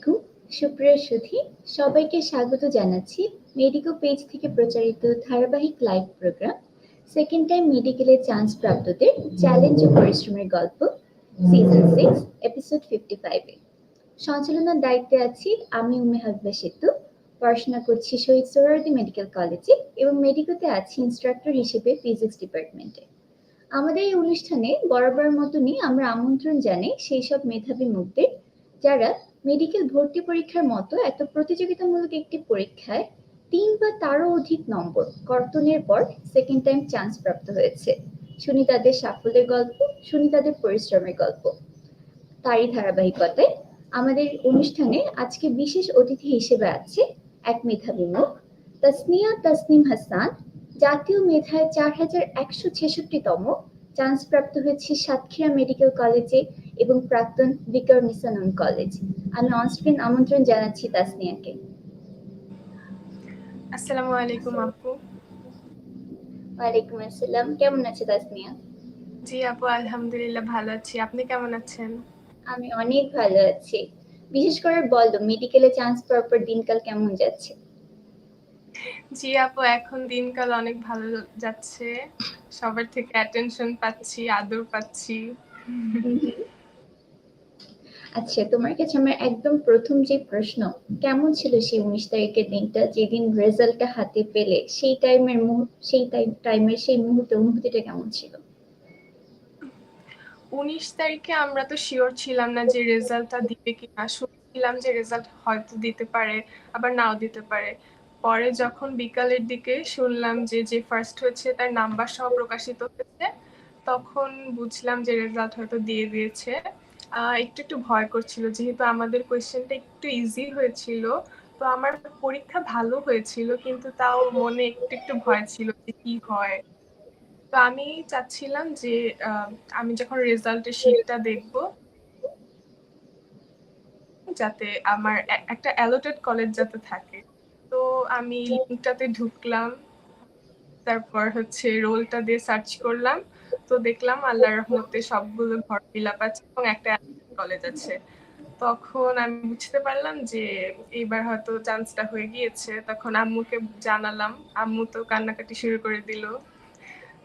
আলাইকুম। সুপ্রিয় সুধী, সবাইকে স্বাগত জানাচ্ছি মেডিকো পেজ থেকে প্রচারিত ধারাবাহিক লাইভ প্রোগ্রাম সেকেন্ড টাইম মেডিকেলে চান্স প্রাপ্তদের চ্যালেঞ্জ ও পরিশ্রমের গল্প সিজন সিক্স এপিসোড ফিফটি ফাইভে সঞ্চালনার দায়িত্বে আছি আমি উমে হাবিবা সেতু, পড়াশোনা করছি শহীদ সোহরাওয়ার্দী মেডিকেল কলেজে এবং মেডিকোতে আছি ইনস্ট্রাক্টর হিসেবে ফিজিক্স ডিপার্টমেন্টে আমাদের এই অনুষ্ঠানে বরাবর মতনই আমরা আমন্ত্রণ জানাই সেই সব মেধাবী মুখদের, যারা মেডিকেল ভর্তি পরীক্ষার মতো এত প্রতিযোগিতামূলক একটি পরীক্ষায় তিন বা তারও অধিক নম্বর কর্তনের পর সেকেন্ড টাইম চান্স প্রাপ্ত হয়েছে। শুনি তাদের সাফল্যের গল্প, শুনি তাদের পরিশ্রমের গল্প। তারই ধারাবাহিকতায় আমাদের অনুষ্ঠানে আজকে বিশেষ অতিথি হিসেবে আছে এক মেধাবী মুখ, তাসনিয়া তাসনিম হাসান, জাতীয় মেধায় চার হাজার একশো ছেষট্টিতম চান্স প্রাপ্ত হয়েছে সাতক্ষীরা মেডিকেল কলেজে এবং প্রাক্তন বিকার মিসানুন কলেজ। আমি অনস্ক্রিন আমন্ত্রণ জানাচ্ছি তাসনিয়াকে। আসসালামু আলাইকুম আপু। ওয়ালাইকুম আসসালাম। কেমন আছে তাসনিয়া? জি আপু আলহামদুলিল্লাহ ভালো আছি। আপনি কেমন আছেন? আমি অনেক ভালো আছি। বিশেষ করে বলো মেডিকেলে চান্স পাওয়ার পর দিনকাল কেমন যাচ্ছে? জি আপু এখন দিনকাল অনেক ভালো যাচ্ছে। সবার থেকে অ্যাটেনশন পাচ্ছি আদর পাচ্ছি। আচ্ছা তোমার কাছে আমার একদম প্রথম যে প্রশ্ন, কেমন ছিল সেই উনিশ তারিখের দিনটা? যেদিন রেজাল্টটা হাতে পেলে সেই টাইমের সেই টাইমের সেই মুহূর্তে অনুভূতিটা কেমন ছিল? উনিশ তারিখে আমরা তো শিওর ছিলাম না যে রেজাল্টটা দিবে কিনা। শুনছিলাম যে রেজাল্ট হয়তো দিতে পারে, আবার নাও দিতে পারে। পরে যখন বিকালের দিকে শুনলাম যে যে ফার্স্ট হয়েছে তার নাম্বার সহ প্রকাশিত হয়েছে, তখন বুঝলাম যে রেজাল্ট হয়তো দিয়ে দিয়েছে। একটু একটু ভয় করছিল। যেহেতু আমাদের কোয়েশ্চেনটা একটু ইজি হয়েছিল, তো আমার পরীক্ষা ভালো হয়েছিল, কিন্তু তাও মনে একটু একটু ভয় ছিল যে কি হয়। তো আমি চাচ্ছিলাম যে আমি যখন রেজাল্টের শিটটা দেখব, যাতে আমার একটা অ্যালোটেড কলেজ যাতে থাকে। তো আমি লিঙ্কটাতে ঢুকলাম, তারপর হচ্ছে রোলটা দিয়ে সার্চ করলাম। তো দেখলাম আল্লাহর রহমতে সবগুলো ঘর ফিলাপ আছে এবং একটা কলেজ আছে। তখন আমি বুঝতে পারলাম যে এইবার হয়তো চান্সটা হয়ে গিয়েছে। তখন আম্মুকে জানালাম। আম্মু তো কান্নাকাটি শুরু করে দিল।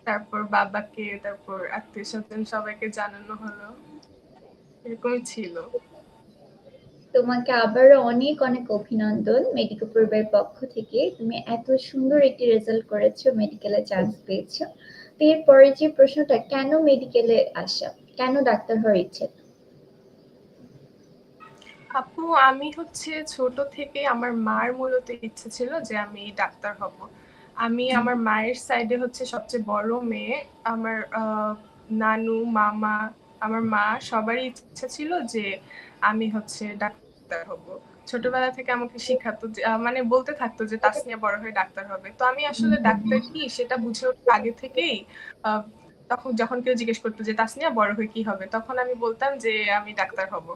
তারপর বাবাকে, তারপর আত্মীয় স্বজন সবাইকে জানানো হলো। এরকমই ছিল। তোমাকে আবারও অনেক অনেক অভিনন্দন মেডিকেল পরিবারের পক্ষ থেকে। তুমি এত সুন্দর একটি রেজাল্ট করেছ মেডিকেলে চান্স পেয়েছ। তো এরপরে যে প্রশ্নটা, কেন মেডিকেলে আসা? কেন ডাক্তার হওয়ার ইচ্ছে? আপু আমি হচ্ছে ছোট থেকে আমার মার মূলত ইচ্ছে ছিল যে আমি ডাক্তার হব। আমি আমার মায়ের সাইডে হচ্ছে সবচেয়ে বড় মেয়ে। আমার নানু মামা আমার মা সবারই ইচ্ছা ছিল যে আমি হচ্ছে ডাক্তার হব। ছোটবেলা থেকে আমাকে শিখাতো মানে বলতে থাকতো যে তাসনিয়া বড় হয়ে ডাক্তার হবে। তো আমি আসলে ডাক্তার কি সেটা বুঝে আগে থেকেই তখন যখন কেউ জিজ্ঞেস করতো যে তাসনিয়া বড় হয়ে কি হবে তখন আমি বলতাম যে আমি ডাক্তার হব।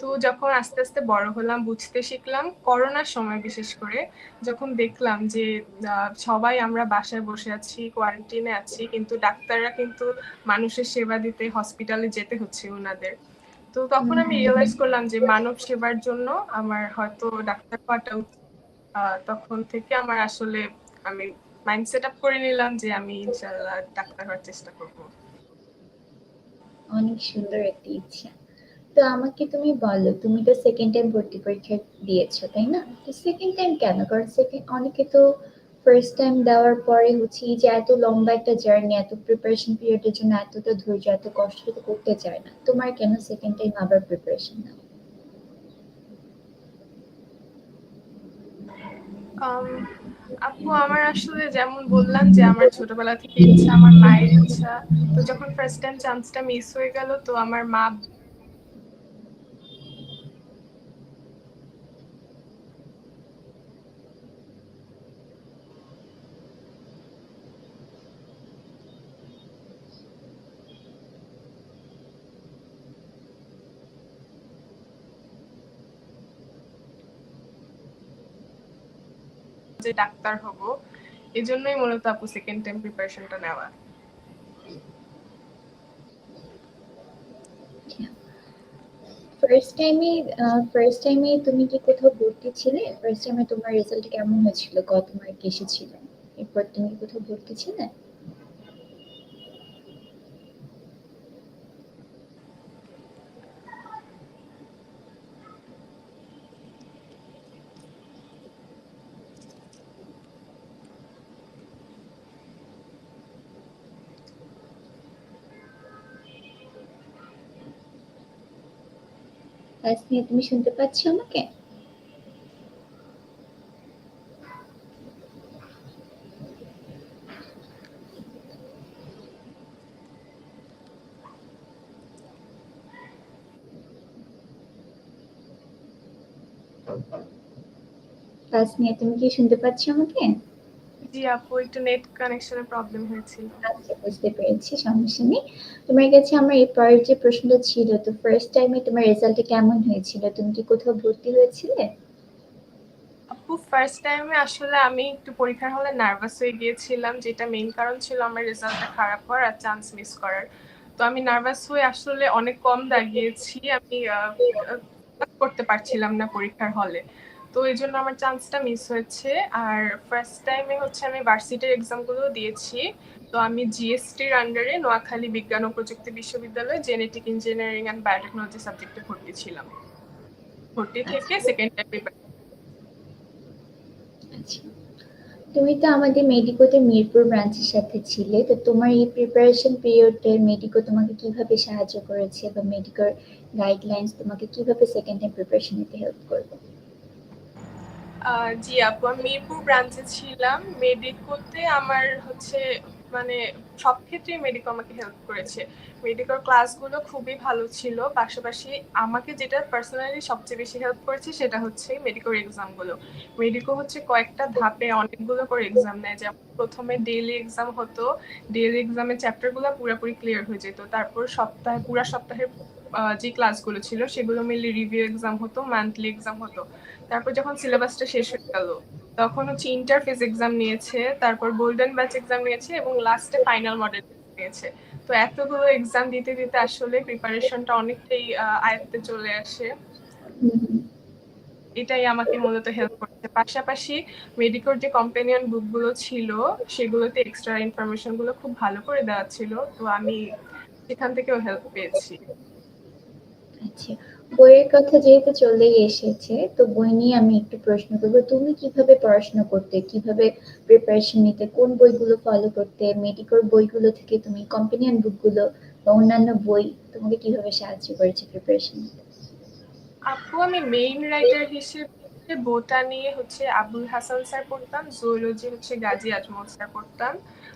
তো যখন আস্তে আস্তে বড় হলাম বুঝতে শিখলাম করোনার সময় বিশেষ করে যখন দেখলাম যে সবাই আমরা বাসায় বসে আছি কোয়ারেন্টিনে আছি কিন্তু ডাক্তাররা কিন্তু মানুষের সেবা দিতে হসপিটালে যেতে হচ্ছে ওনাদের তো তখন আমি রিয়েলাইজ করলাম যে মানব সেবার জন্য আমার হয়তো ডাক্তার হওয়াটা উচিত তখন থেকে আমার আসলে আমি মাইন্ড সেট আপ করে নিলাম যে আমি ইনশাআল্লাহ ডাক্তার হওয়ার চেষ্টা করব। অনেক সুন্দর একটি ইচ্ছা। তো আমাকে তুমি বলো, তুমি তো সেকেন্ড টাইম ভর্তি পরীক্ষা দিয়েছ, তাই না? তো সেকেন্ড টাইম কেন? কারণ সেকেন্ড অনেকে তো ফার্স্ট টাইম দেওয়ার পরে হচ্ছে যে এত লম্বা একটা জার্নি এত প্রিপারেশন পিরিয়ডের জন্য এতটা ধৈর্য, এত কষ্ট করতে চায় না। তোমার কেন সেকেন্ড টাইম আবার প্রিপারেশন নাও? আপু, আমার আসলে যেমন বললাম যে আমার ছোটবেলা থেকে ইচ্ছা, আমার মায়ের ইচ্ছা, তো যখন ফার্স্ট টাইম চান্সটা মিস হয়ে গেল, তো আমার মা যে ডাক্তার হব, এজন্যই মূলত আপু সেকেন্ড টাইম প্রিপারেশনটা নেওয়া। ফার্স্ট টাইমে ফার্স্ট টাইমে তুমি কি কোথাও ভর্তি ছিলে? ফার্স্ট টাইমে তোমার রেজাল্ট কেমন হয়েছিল? কত মার্ক এসেছিল? এরপর তুমি কোথাও ভর্তি ছিলে? তাসনিয়া তুমি শুনতে পাচ্ছ আমাকে? তাসনিয়া তুমি কি শুনতে পাচ্ছ আমাকে? জি আপু একটু নেট কানেকশনের প্রবলেম হয়েছিল আচ্ছা বুঝতে পেরেছি সমস্যা নেই। তোমার কাছে আমার এই পরের যে প্রশ্নটা ছিল তো ফার্স্ট টাইমে তোমার রেজাল্টটা কেমন হয়েছিল? তুমি কি কোথাও ভর্তি হয়েছিলে? আপু ফার্স্ট টাইমে আসলে আমি একটু পরীক্ষার হলে নার্ভাস হয়ে গিয়েছিলাম যেটা মেইন কারণ ছিল আমার রেজাল্টটা খারাপ হওয়ার আর চান্স মিস করার। তো আমি নার্ভাস হয়ে আসলে অনেক কম দাগিয়েছি আমি করতে পারছিলাম না পরীক্ষার হলে। তো এই জন্য আমার চান্সটা মিস হয়েছে। আর ফার্স্ট টাইমে হচ্ছে আমি ভার্সিটির এক্সামগুলো দিয়েছি। তো আমি জিএসটির আন্ডারে নোয়াখালী বিজ্ঞান ও প্রযুক্তি বিশ্ববিদ্যালয়ে জেনেটিক ইঞ্জিনিয়ারিং অ্যান্ড বায়োটেকনোলজি সাবজেক্টে ভর্তি ছিলাম। ভর্তি থেকে সেকেন্ড টাইম আচ্ছা। তুমি তো আমাদের মেডিকোতে মিরপুর ব্রাঞ্চের সাথে ছিলে। তো তোমার এই প্রিপারেশন পিরিয়ডে মেডিকো তোমাকে কীভাবে সাহায্য করেছে বা মেডিকোর গাইডলাইন্স তোমাকে কীভাবে সেকেন্ড টাইম প্রিপারেশন নিতে হেল্প করবে? জি আপু, আমি মিরপুর ব্রাঞ্চে ছিলাম। মেডিকোতে আমার হচ্ছে মানে সব ক্ষেত্রেই মেডিকো আমাকে হেল্প করেছে। মেডিকোর ক্লাসগুলো খুবই ভালো ছিল। পাশাপাশি আমাকে যেটা পার্সোনালি সবচেয়ে বেশি হেল্প করেছে সেটা হচ্ছে মেডিকোর এক্সামগুলো মেডিকো হচ্ছে কয়েকটা ধাপে অনেকগুলো করে এক্সাম নেয়। যেমন প্রথমে ডেইলি এক্সাম হতো। ডেইলি এক্সামের চ্যাপ্টারগুলো পুরোপুরি ক্লিয়ার হয়ে যেত। তারপর সপ্তাহে, পুরা সপ্তাহের যে ক্লাসগুলো ছিল সেগুলো মিলে রিভিউ এক্সাম হতো মান্থলি এক্সাম হতো। তারপর যখন সিলেবাসটা শেষ হয়ে গেল, তখন হচ্ছে ইন্টারফেস এক্সাম নিয়েছে, তারপর গোল্ডেন ব্যাচ এক্সাম নিয়েছে এবং লাস্টে ফাইনাল মডেল নিয়েছে। তো এতগুলো এক্সাম দিতে দিতে আসলে প্রিপারেশনটা অনেকটাই আয়ত্তে চলে আসে। এটাই আমাকে মূলত হেল্প করছে। পাশাপাশি মেডিকোর যে কম্পেনিয়ন বুকগুলো ছিল, সেগুলোতে এক্সট্রা ইনফরমেশনগুলো খুব ভালো করে দেওয়া ছিল। তো আমি সেখান থেকেও হেল্প পেয়েছি। আচ্ছা। বইয়ের কথা যেহেতু চলেই এসেছে, তো বই নিয়ে আমি একটু প্রশ্ন করব, তুমি কীভাবে পড়াশোনা করতে, কীভাবে প্রিপারেশন নিতে, কোন বইগুলো ফলো করতে মেডিকোর বইগুলো থেকে তুমি কম্পেনিয়ন বুকগুলো বা অন্যান্য বই তোমাকে কীভাবে সাহায্য করেছে প্রিপারেশন নিতে? আপু, আমি মেইন রাইটার হিসেবে বোটানি হচ্ছে আবুল হাসান স্যার পড়তাম জুওলজি হচ্ছে গাজী আজমল স্যার পড়তাম।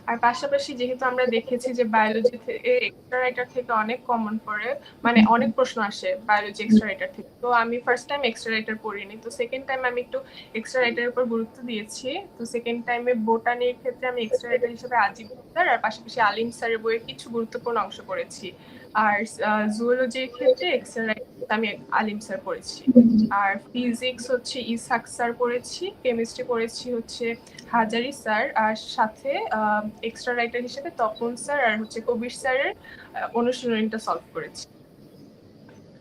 আর পাশাপাশি যেহেতু আমরা দেখেছি যে বায়োলজি এক্সট্রা রাইটার থেকে অনেক কমন পড়ে মানে অনেক প্রশ্ন আসে বায়োলজি এক্সট্রা রাইটার থেকে। তো আমি ফার্স্ট টাইম এক্সট্রা রাইটার পড়িনি তো সেকেন্ড টাইম আমি একটু এক্সট্রা রাইটারের উপর গুরুত্ব দিয়েছি। তো সেকেন্ড টাইমে বোটানির ক্ষেত্রে আমি এক্সট্রা রাইটার হিসেবে আজিব স্যার আর পাশাপাশি আলিম স্যারের বইয়ের কিছু গুরুত্বপূর্ণ অংশ পড়েছি। আর জুওলজির ক্ষেত্রে আমি আলিম স্যার পড়েছি। আর ফিজিক্স হচ্ছে ইসাক স্যার পড়েছি কেমিস্ট্রি পড়েছি হচ্ছে হাজারি স্যার আর সাথে এক্সট্রা রাইটার হিসেবে তপন স্যার আর হচ্ছে কবির স্যারের অনুশীলনীটা সলভ করেছি।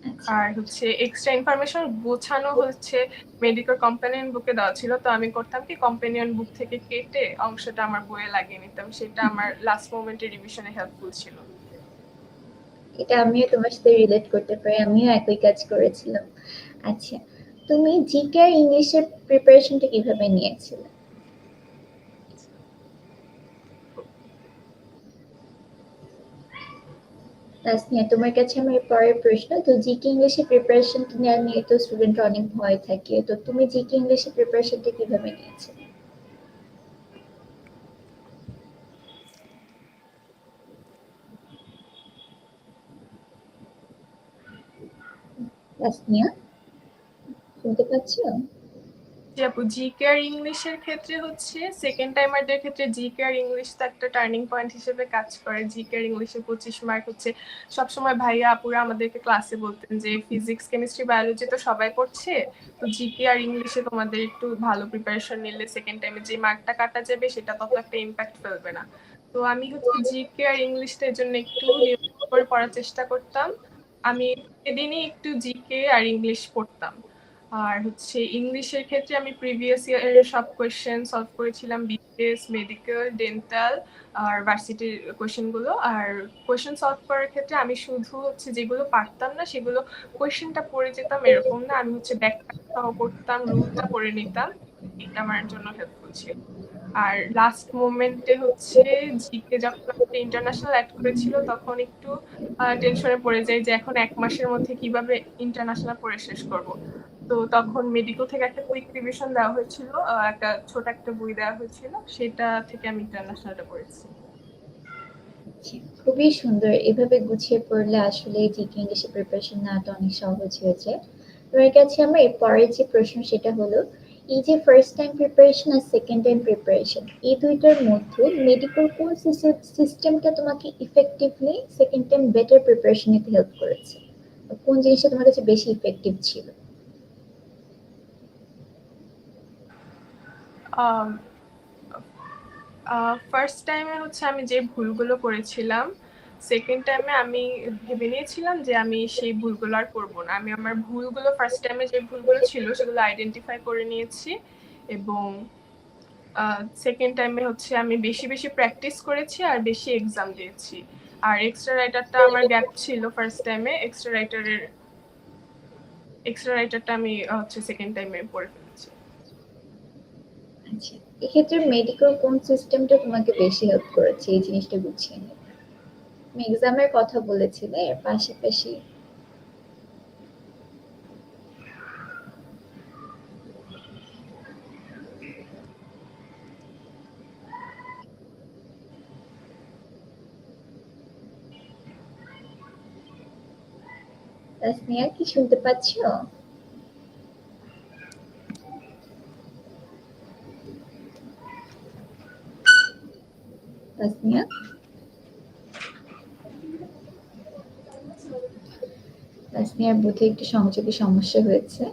আচ্ছা। আর হচ্ছে এক্সট্রা ইনফরমেশন গোছানো হচ্ছে মেডিকেল কম্পানিয়ন বুকে দেওয়া ছিল তো আমি করতাম কি কম্পানিয়ন বুক থেকে কেটে অংশটা আমার বইয়ে লাগিয়ে নিতাম সেটা আমার লাস্ট মোমেন্টে রিভিশনে হেল্পফুল ছিল। এটা আমিও তোমার সাথে রিলেট করতে পারি, আমিও একই কাজ করেছিলাম। আচ্ছা তুমি জিকে আর ইংলিশের প্রিপারেশনটা কীভাবে নিয়েছিলে? তাসনিয়া, তোমার কাছে আমার পরের প্রশ্ন, তো জিকে ইংলিশে প্রিপারেশন নেওয়া নিয়ে তো স্টুডেন্টরা অনেক ভয় থাকে, তো তুমি জিকে ইংলিশে প্রিপারেশনটা কীভাবে নিয়েছিলে? শুনতে আপু ইংলিশের ক্ষেত্রে হচ্ছে সেকেন্ড টাইমারদের ক্ষেত্রে ইংলিশ তো একটা টার্নিং পয়েন্ট হিসেবে কাজ করে। ইংলিশে পঁচিশ মার্ক হচ্ছে সবসময় ভাইয়া আপুরা আমাদেরকে ক্লাসে বলতেন যে ফিজিক্স কেমিস্ট্রি বায়োলজি তো সবাই পড়ছে। তো জিকে আর ইংলিশে তোমাদের একটু ভালো প্রিপারেশন নিলে সেকেন্ড টাইমে যে মার্কটা কাটা যাবে সেটা তত একটা ইম্প্যাক্ট ফেলবে না। তো আমি হচ্ছে জিকে আর ইংলিশটা এর জন্য একটু পড়ার চেষ্টা করতাম। আমি সেদিনই একটু জিকে আর ইংলিশ পড়তাম। আর হচ্ছে ইংলিশের ক্ষেত্রে আমি প্রিভিয়াস ইয়ারের সব কোয়েশ্চেন সলভ করেছিলাম বিএস মেডিকেল ডেন্টাল আর ভার্সিটির কোয়েশ্চেনগুলো আর কোয়েশ্চেন সলভ করার ক্ষেত্রে আমি শুধু হচ্ছে যেগুলো পারতাম না, সেগুলো কোয়েশ্চেনটা পড়ে যেতাম এরকম না। আমি হচ্ছে সহ পড়তাম রুলটা পড়ে নিতাম। এটা আমার জন্য হেল্পফুল ছিল। আর লাস্ট মোমেন্টে হচ্ছে জিকে যখন ইন্টারন্যাশনাল অ্যাড করেছিল, তখন একটু টেনশনে পড়ে যাই যে এখন এক মাসের মধ্যে কীভাবে ইন্টারন্যাশনাল পড়ে শেষ করব। তো তখন মেডিকেল থেকে একটা কুইক রিভিশন দেওয়া হয়েছিল একটা ছোট একটা বই দেওয়া হয়েছিল, সেটা থেকে আমি ইন্টারন্যাশনালটা পড়েছি। খুবই সুন্দর। এভাবে গুছিয়ে পড়লে আসলে জিকে ইংলিশে প্রিপারেশন নেওয়াটা অনেক সহজ হয়েছে তোমার কাছে আমার এর পরের যে প্রশ্ন, সেটা হলো এই যে ফার্স্ট টাইম প্রিপারেশন আর সেকেন্ড টাইম প্রিপারেশন এই দুইটার মধ্যে মেডিকেল কোন সিস্টেমটা তোমাকে effectively second time better preparation নিতে হেল্প করেছে? কোন জিনিসটা তোমার কাছে বেশি ইফেক্টিভ ছিল? ফার্স্ট টাইমে হচ্ছে আমি যে ভুলগুলো করেছিলাম সেকেন্ড টাইমে আমি ভেবে নিয়েছিলাম যে আমি সেই ভুলগুলো আর করব না। আমি আমার ভুলগুলো ফার্স্ট টাইমে যে ভুলগুলো ছিল সেগুলো আইডেন্টিফাই করে নিয়েছি এবং সেকেন্ড টাইমে হচ্ছে আমি বেশি বেশি প্র্যাকটিস করেছি আর বেশি এক্সাম দিয়েছি। আর এক্সট্রা রাইটারটা আমার গ্যাপ ছিল ফার্স্ট টাইমে এক্সট্রা রাইটারের এক্সট্রা রাইটারটা আমি হচ্ছে সেকেন্ড টাইমে পড়ে ফেলেছি। আচ্ছা এক্ষেত্রে মেডিকেল কোন সিস্টেমটা তোমাকে বেশি হেল্প করেছে? এই জিনিসটা গুছিয়ে নিতে তুমি এক্সামের কথা বলেছিলে এর পাশাপাশি? তাসনিয়া কি শুনতে পাচ্ছো? তাসনিয়া? তাসনিয়ার বুথে একটি সংযোগে সমস্যা হয়েছে।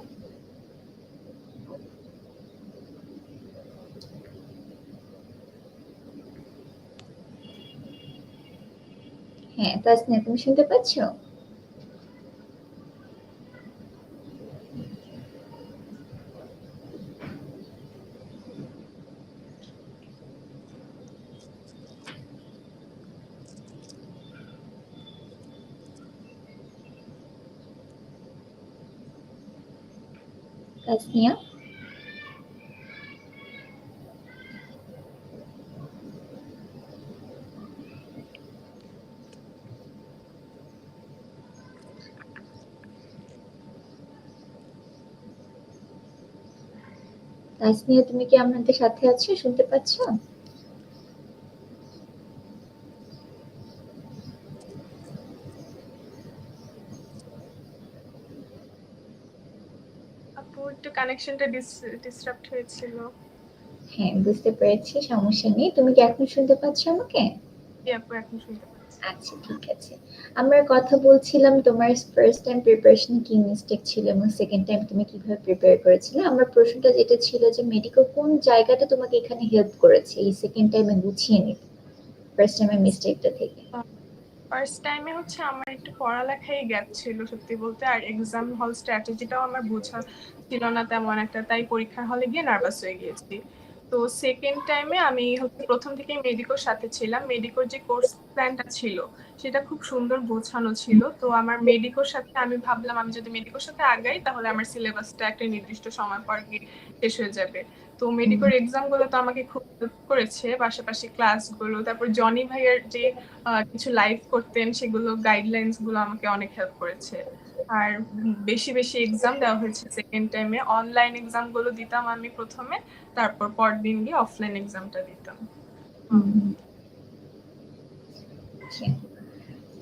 হ্যাঁ তাসনিয়া তুমি শুনতে পাচ্ছো? তাসনিয়া তাসমিয়া তুমি কি আমাদের সাথে আছো? শুনতে পাচ্ছো? একটু কানেকশনটা ডিসরাপ্ট হয়েছিল। হ্যাঁ বুঝতে পেরেছি সমস্যা নেই। তুমি কি এখন শুনতে পাচ্ছ আমাকে? আপু এখন শুনতে আচ্ছা ঠিক আছে। আমরা কথা বলছিলাম তোমার ফার্স্ট টাইম প্রিপারেশন কি মিস্টেক ছিল এবং সেকেন্ড টাইম তুমি কীভাবে প্রিপেয়ার করেছিলে? আমার প্রশ্নটা যেটা ছিল যে মেডিকেল কোন জায়গাটা তোমাকে এখানে হেল্প করেছে? এই সেকেন্ড টাইমে গুছিয়ে নিতে ফার্স্ট টাইমের মিস্টেকটা থেকে। ফার্স্ট টাইমে হচ্ছে আমার একটু পড়ালেখাই গ্যাপ ছিল সত্যি বলতে, আর এক্সাম হল স্ট্র্যাটেজিটাও আমার বোঝা ছিল না তেমন একটা, তাই পরীক্ষার হলে গিয়ে নার্ভাস হয়ে গিয়েছি। তো সেকেন্ড টাইমে আমি হচ্ছে প্রথম থেকে মেডিকোর সাথে ছিলাম। মেডিকোর যে কোর্স প্ল্যানটা ছিল সেটা খুব সুন্দর গোছানো ছিল। তো আমার মেডিকোর সাথে আমি ভাবলাম আমি যদি মেডিকোর সাথে আগাই তাহলে আমার সিলেবাসটা একটা নির্দিষ্ট সময় পর গিয়ে শেষ হয়ে যাবে। তো মেডিকোর এক্সামগুলো তো আমাকে খুব হেল্প করেছে। পাশাপাশি ক্লাসগুলো তারপর জনি ভাইয়ের যে কিছু লাইভ করতেন সেগুলো গাইডলাইন্সগুলো আমাকে অনেক হেল্প করেছে। আর বেশি বেশি এক্সাম দেওয়া হয়েছে সেকেন্ড টাইমে অনলাইন এক্সামগুলো দিতাম আমি প্রথমে, তারপর পরদিন গিয়ে অফলাইন এক্সামটা দিতাম। আচ্ছা।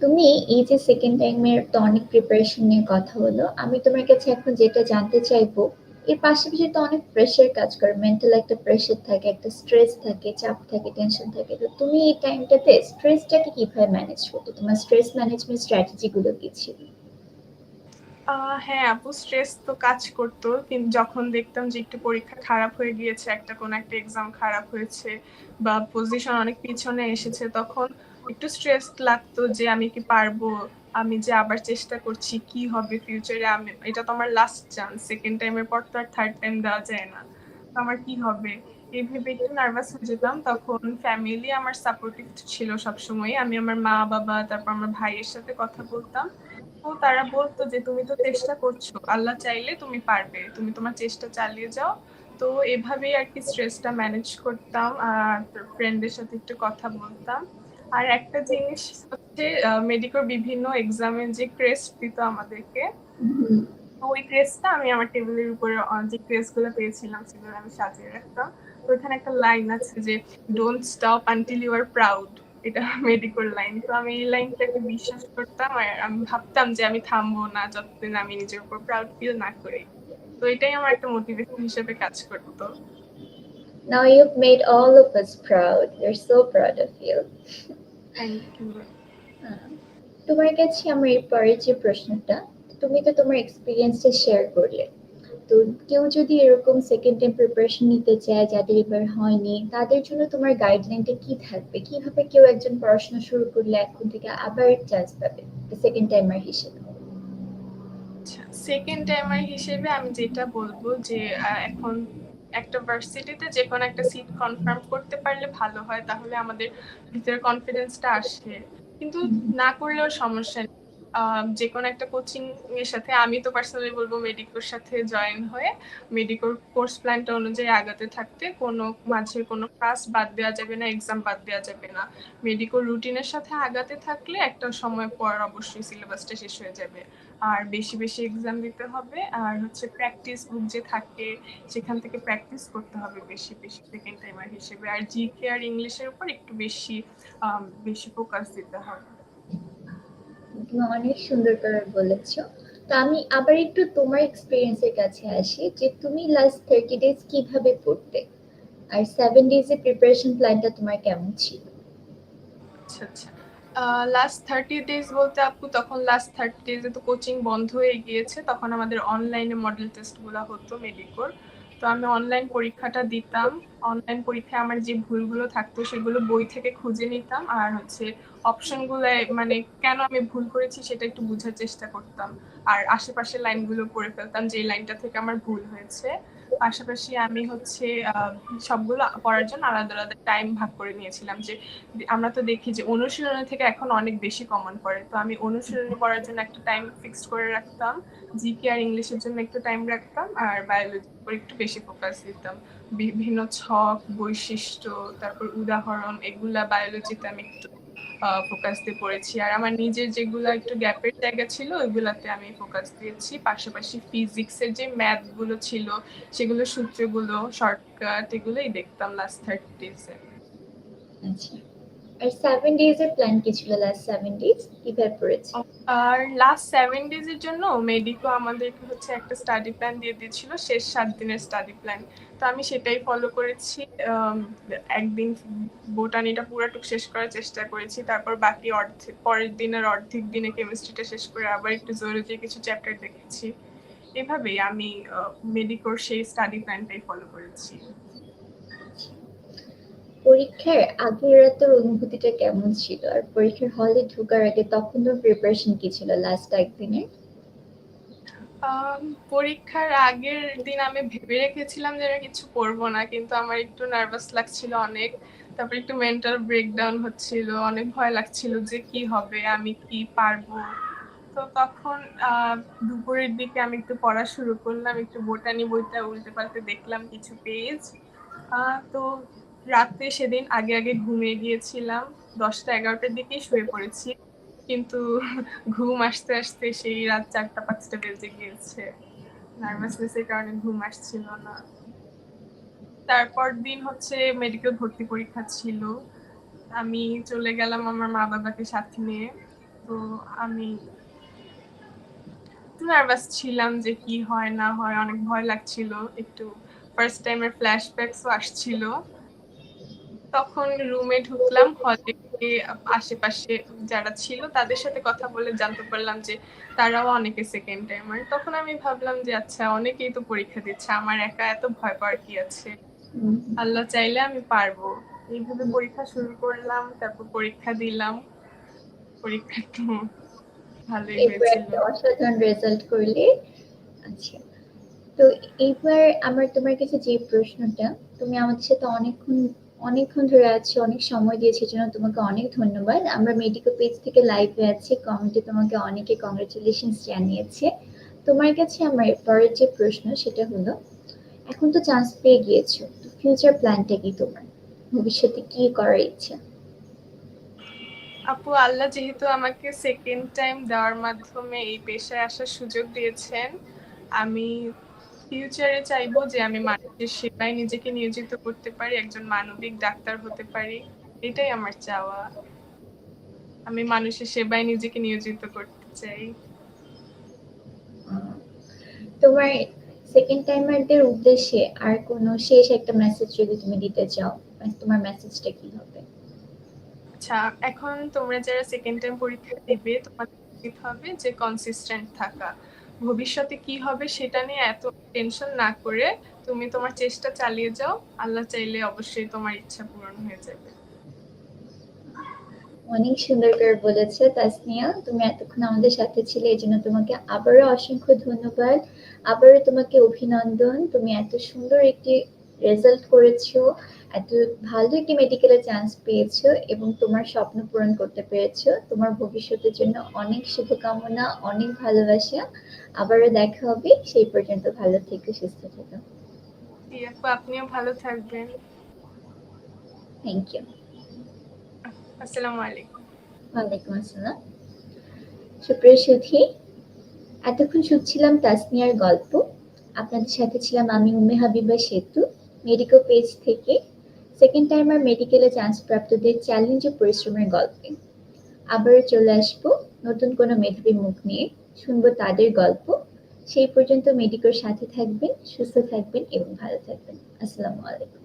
তুমি এই যে সেকেন্ড টাইমের তো অনেক প্রিপারেশন নিয়ে কথা হলো। আমি তোমার কাছে এখন যেটা জানতে চাইব, এর পাশাপাশি তো অনেক প্রেশার কাজ করে। মেন্টাল একটা প্রেশার থাকে, একটা স্ট্রেস থাকে, চাপ থাকে টেনশন থাকে। তো তুমি এই টাইমটাতে স্ট্রেসটাকে কীভাবে ম্যানেজ করতো? তোমার স্ট্রেস ম্যানেজমেন্ট স্ট্র্যাটেজি গুলো কি ছিল? হ্যাঁ আপু স্ট্রেস তো কাজ করতো। কিন্তু যখন দেখতাম যে একটু পরীক্ষা খারাপ হয়ে গিয়েছে, একটা কোন একটা এক্সাম খারাপ হয়েছে বা পজিশন অনেক পিছনে এসেছে, তখন একটু স্ট্রেস লাগতো যে আমি কি পারব, আমি যে আবার চেষ্টা করছি, কি হবে ফিউচারে আমি, এটা তো আমার লাস্ট চান্স সেকেন্ড টাইমের পর তো আর থার্ড টাইম দেওয়া যায় না। তো আমার কি হবে? এই ভেবে একটু নার্ভাস হয়ে যেতাম, তখন ফ্যামিলি আমার সাপোর্টিভ ছিল সবসময় আমি আমার মা, বাবা, তারপর আমার ভাইয়ের সাথে কথা বলতাম। তো তারা বলতো যে তুমি তো চেষ্টা করছ আল্লাহ চাইলে তুমি পারবে তুমি তোমার চেষ্টা চালিয়ে যাও। তো এভাবেই আর কি স্ট্রেসটা ম্যানেজ করতাম আর ফ্রেন্ডদের সাথে একটু কথা বলতাম। আর একটা জিনিস হচ্ছে মেডিকোর বিভিন্ন এক্সামের যে ক্রেস্ট দিত আমাদেরকে তো ওই ক্রেস্টটা আমি আমার টেবিলের উপরে যে ক্রেসগুলো পেয়েছিলাম সেগুলো আমি সাজিয়ে রাখতাম। তো ওইখানে একটা লাইন আছে যে don't stop until you are proud এটা মেডিকোর লাইন তো আমি এই লাইনটাকে বিশ্বাস করতাম আর আমি ভাবতাম যে আমি থামবো না যতদিন আমি নিজের উপর প্রাউড ফিল না করি তো এটাই আমার একটা মোটিভেশন হিসেবে কাজ করতো Now you've made all of us proud. We're so proud of you. Thank you ah, তোমার কাছে আমার এই পরের যে প্রশ্নটা তুমি তো তোমার এক্সপিরিয়েন্সটা শেয়ার করলে তো কেউ যদি এরকম সেকেন্ড টাইম প্রিপারেশন নিতে চায়, যাদের এবার হয়নি, তাদের জন্য তোমার গাইডলাইনটা কি থাকবে? কীভাবে কেউ একজন পড়াশোনা শুরু করলে এখন থেকে আবার চান্স পাবে? সেকেন্ড টাইমার হিসেবে। সেকেন্ড টাইমার হিসেবে আমি যেটা বলব যে এখন একটা ভার্সিটিতে যে কোনো একটা সিট কনফার্ম করতে পারলে ভালো হয়, তাহলে আমাদের ভিতরে কনফিডেন্সটা আসে। কিন্তু না করলেও সমস্যা নেই। যে কোনো একটা কোচিং এর সাথে আমি তো পার্সোনালি বলব মেডিকোর সাথে জয়েন হয়ে মেডিকোর কোর্স প্ল্যানটা অনুযায়ী আগাতে থাকতে কোনো মাঝে কোনো ক্লাস বাদ দেওয়া যাবে না এক্সাম বাদ দেওয়া যাবে না। মেডিকোর রুটিনের সাথে আগাতে থাকলে একটা সময় পর অবশ্যই সিলেবাসটা শেষ হয়ে যাবে। আর বেশি বেশি এক্সাম দিতে হবে, আর হচ্ছে প্র্যাকটিস বুক যে থাকে, সেখান থেকে প্র্যাকটিস করতে হবে বেশি বেশি সেকেন্ড টাইমার হিসেবে। আর জিকে আর ইংলিশের উপর একটু বেশি বেশি ফোকাস দিতে হবে। তুমি অনেক সুন্দর করে বলেছ। তো আমি আবার একটু তোমার এক্সপিরিয়েন্সের কাছে আসি যে তুমি লাস্ট থার্টি ডেজ কীভাবে পড়তে? আর সেভেন ডেজ এর প্রিপারেশন প্ল্যানটা তোমার কেমন ছিল? আচ্ছা আচ্ছা। লাস্ট থার্টি ডেজ বলতে আপু, তখন লাস্ট থার্টি ডেজে তো কোচিং বন্ধ হয়ে গিয়েছে, তখন আমাদের অনলাইনে মডেল টেস্ট টেস্টগুলো হতো মেডিকোর তো আমি অনলাইন পরীক্ষাটা দিতাম। অনলাইন পরীক্ষায় আমার যে ভুলগুলো থাকতো, সেগুলো বই থেকে খুঁজে নিতাম। আর হচ্ছে অপশনগুলো মানে কেন আমি ভুল করেছি সেটা একটু বোঝার চেষ্টা করতাম। আর আশেপাশের লাইনগুলো পড়ে ফেলতাম যে লাইনটা থেকে আমার ভুল হয়েছে। পাশাপাশি আমি হচ্ছে সবগুলো পড়ার জন্য আলাদা আলাদা টাইম ভাগ করে নিয়েছিলাম যে, আমরা তো দেখি যে অনুশীলনী থেকে এখন অনেক বেশি কমন পড়ে। তো আমি অনুশীলনী পড়ার জন্য একটা টাইম ফিক্সড করে রাখতাম জিকে আর ইংলিশের জন্য একটু টাইম রাখতাম, আর বায়োলজির উপর একটু বেশি ফোকাস দিতাম। বিভিন্ন ছক, বৈশিষ্ট্য, তারপর উদাহরণ, এগুলা বায়োলজিতে আমি একটু ফোকাস দিয়ে পড়েছি। আর আমার নিজের যেগুলো একটু গ্যাপের জায়গা ছিল, ওইগুলাতে আমি ফোকাস দিয়েছি। পাশাপাশি ফিজিক্সের যে ম্যাথগুলো ছিল, সেগুলো সূত্রগুলো শর্টকাট এগুলোই দেখতাম লাস্ট থার্টি ডেজে আচ্ছা। আর সেভেন ডেজ এর প্ল্যান কি ছিল লাস্ট সেভেন ডেজ কীভাবে আর লাস্ট সেভেন ডেজ এর জন্য মেডিকো আমাদেরকে হচ্ছে একটা স্টাডি প্ল্যান দিয়ে দিয়েছিল, শেষ সাত দিনের স্টাডি প্ল্যান তো আমি সেটাই ফলো করেছি একদিন বোটানিটা পুরাটুক শেষ করার চেষ্টা করেছি, তারপর বাকি অর্ধেক, পরের দিনের অর্ধেক দিনে কেমিস্ট্রিটা শেষ করে আবার একটু জরুরি কিছু চ্যাপ্টার দেখেছি। এভাবেই আমি মেডিকোর সেই স্টাডি প্ল্যানটাই ফলো করেছি। পরীক্ষার আগের রাতের অনুভূতিটা কেমন ছিল? আর পরীক্ষার হলে ঢোকার আগে তখন তো প্রিপারেশন কি ছিল লাস্ট একদিনের পরীক্ষার আগের দিন আমি ভেবে রেখেছিলাম যে কিছু পড়ব না, কিন্তু আমার একটু নার্ভাস লাগছিল অনেক। তারপর একটু মেন্টাল ব্রেকডাউন হচ্ছিল, অনেক ভয় লাগছিল যে কি হবে, আমি কি পারব? তো তখন দুপুরের দিকে আমি একটু পড়া শুরু করলাম, একটু বোটানি বইটা উল্টে পাল্টে দেখলাম কিছু পেজ তো রাতে সেদিন আগে আগে ঘুমিয়ে গিয়েছিলাম। দশটা এগারোটার দিকেই শুয়ে পড়েছি। কিন্তু ঘুম আসতে আসতে সেই রাত চারটা, পাঁচটা বেজে গিয়েছে। নার্ভাসনেসের কারণে ঘুম আসছিল না। তারপর দিন হচ্ছে মেডিকেল ভর্তি পরীক্ষা ছিল। আমি চলে গেলাম আমার মা বাবাকে সাথে নিয়ে। তো আমি একটু নার্ভাস ছিলাম যে কি হয় না হয়, অনেক ভয় লাগছিল। একটু ফার্স্ট টাইমের ফ্ল্যাশব্যাকসও আসছিল। তখন রুমে ঢুকলাম হলে আশেপাশে যারা ছিল তাদের সাথে কথা বলে জানতে পারলাম যে তারাও অনেকে সেকেন্ড টাইমার তখন আমি ভাবলাম যে আচ্ছা অনেকেই তো পরীক্ষা দিচ্ছে আমার একা এত ভয় পাওয়ার কি আছে? আল্লাহ চাইলে আমি পারব। এইভাবে পরীক্ষা শুরু করলাম তারপর পরীক্ষা দিলাম। পরীক্ষা তো ভালোই হয়েছিল। অসাধারণ রেজাল্ট করলে। আচ্ছা। তো এইবার আমার তোমার কাছে যে প্রশ্নটা তুমি আমাদের সাথে অনেকক্ষণ অনেকক্ষণ ধরে আছো, অনেক সময় দিয়েছ জন্য তোমাকে অনেক ধন্যবাদ। আমরা মেডিকেল পেজ থেকে লাইভে আছি কমেন্টে তোমাকে অনেকে কংগ্রেচুলেশনস জানিয়েছে। তোমার কাছে আমার পরের যে প্রশ্ন, সেটা হলো, এখন তো চান্স পেয়ে গিয়েছো, তো ফিউচার প্ল্যানটা কি তোমার? ভবিষ্যতে কি করার ইচ্ছা? আপু, আল্লাহ যেহেতু আমাকে সেকেন্ড টাইম দেওয়ার মাধ্যমে এই পেশায় আসার সুযোগ দিয়েছেন, আমি ফিউচারে চাইব যে আমি মানুষের সেবায় নিজেকে নিয়োজিত করতে পারি একজন মানবিক ডাক্তার হতে পারি। এটাই আমার চাওয়া। আমি মানুষের সেবায় নিজেকে নিয়োজিত করতে চাই। তোমার সেকেন্ড টাইমারদের উদ্দেশ্যে আর কোনো শেষ একটা মেসেজ যদি তুমি দিতে চাও মানে তোমার মেসেজটা কি হবে? আচ্ছা এখন তোমরা যারা সেকেন্ড টাইম পরীক্ষা দেবে তোমাদের উচিত হবে যে কনসিস্টেন্ট থাকা। ভবিষ্যতে কি হবে সেটা নিয়ে এত টেনশন না করে তুমি তোমার চেষ্টা চালিয়ে যাও। আল্লাহ চাইলে অবশ্যই তোমার ইচ্ছা পূরণ হয়ে যাবে। অনেক সুন্দর করে বলেছে তাসনিয়া, তুমি এতক্ষণ আমাদের সাথে ছিলে, এই জন্য তোমাকে আবারও অসংখ্য ধন্যবাদ। আবারও তোমাকে অভিনন্দন, তুমি এত সুন্দর একটি রেজাল্ট করেছ। এত ভালো একটি মেডিকেলে চান্স পেয়েছ এবং তোমার স্বপ্ন পূরণ করতে পেরেছ। তোমার ভবিষ্যতের জন্য অনেক শুভকামনা অনেক ভালোবাসা। আবারও দেখা হবে। সেই পর্যন্ত ভালো থেকে সুস্থ থেকো। আপনিও ভালো থাকবেন। থ্যাংক ইউ আসসালামু আলাইকুম। ওয়ালাইকুম আসসালাম। সুপ্রিয় সুধী এতক্ষণ শুনছিলাম তাসনিয়ার গল্প। আপনাদের সাথে ছিলাম আমি উম্মে হাবিবা সেতু মেডিকেল পেজ থেকে। সেকেন্ড টাইমার মেডিকেলে চান্স প্রাপ্তদের চ্যালেঞ্জ ও পরিশ্রমের গল্পে। আবারও চলে আসব নতুন কোনো মেধাবী মুখ নিয়ে। শুনব তাদের গল্প। সেই পর্যন্ত মেডিকেল সাথে থাকবেন, সুস্থ থাকবেন এবং ভালো থাকবেন। আসসালামু আলাইকুম।